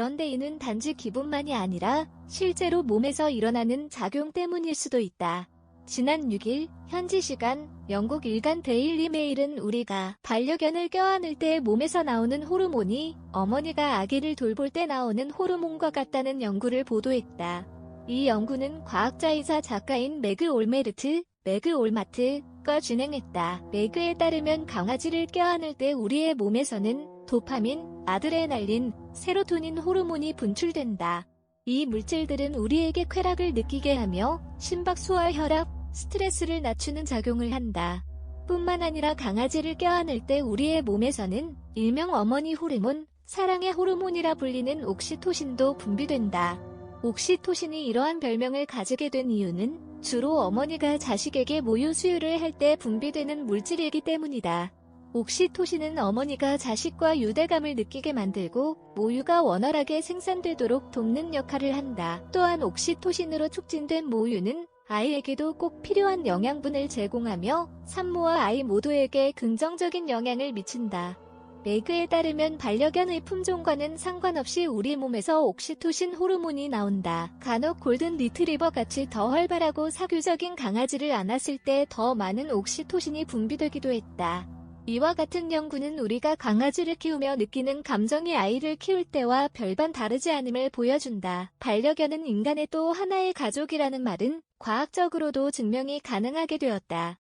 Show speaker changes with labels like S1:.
S1: 그런데 이는 단지 기분만이 아니라 실제로 몸에서 일어나는 작용 때문일 수도 있다. 지난 6일 현지 시간 영국 일간 데일리 메일은 우리가 반려견을 껴안을 때 몸에서 나오는 호르몬이 어머니가 아기를 돌볼 때 나오는 호르몬과 같다는 연구를 보도했다. 이 연구는 과학자이자 작가인 매그 올메르트, 매그 올마트가 진행했다. 매그에 따르면 강아지를 껴안을 때 우리의 몸에서는 도파민, 아드레날린, 세로토닌 호르몬이 분출된다. 이 물질들은 우리에게 쾌락을 느끼게 하며 심박수와 혈압, 스트레스를 낮추는 작용을 한다. 뿐만 아니라 강아지를 껴안을 때 우리의 몸에서는 일명 어머니 호르몬, 사랑의 호르몬이라 불리는 옥시토신도 분비된다. 옥시토신이 이러한 별명을 가지게 된 이유는 주로 어머니가 자식에게 모유 수유를 할 때 분비되는 물질이기 때문이다. 옥시토신은 어머니가 자식과 유대감을 느끼게 만들고 모유가 원활하게 생산되도록 돕는 역할을 한다. 또한 옥시토신으로 촉진된 모유는 아이에게도 꼭 필요한 영양분을 제공하며 산모와 아이 모두에게 긍정적인 영향을 미친다. 매그에 따르면 반려견의 품종과는 상관없이 우리 몸에서 옥시토신 호르몬이 나온다. 간혹 골든 리트리버 같이 더 활발하고 사교적인 강아지를 안았을 때 더 많은 옥시토신이 분비되기도 했다. 이와 같은 연구는 우리가 강아지를 키우며 느끼는 감정이 아이를 키울 때와 별반 다르지 않음을 보여준다. 반려견은 인간의 또 하나의 가족이라는 말은 과학적으로도 증명이 가능하게 되었다.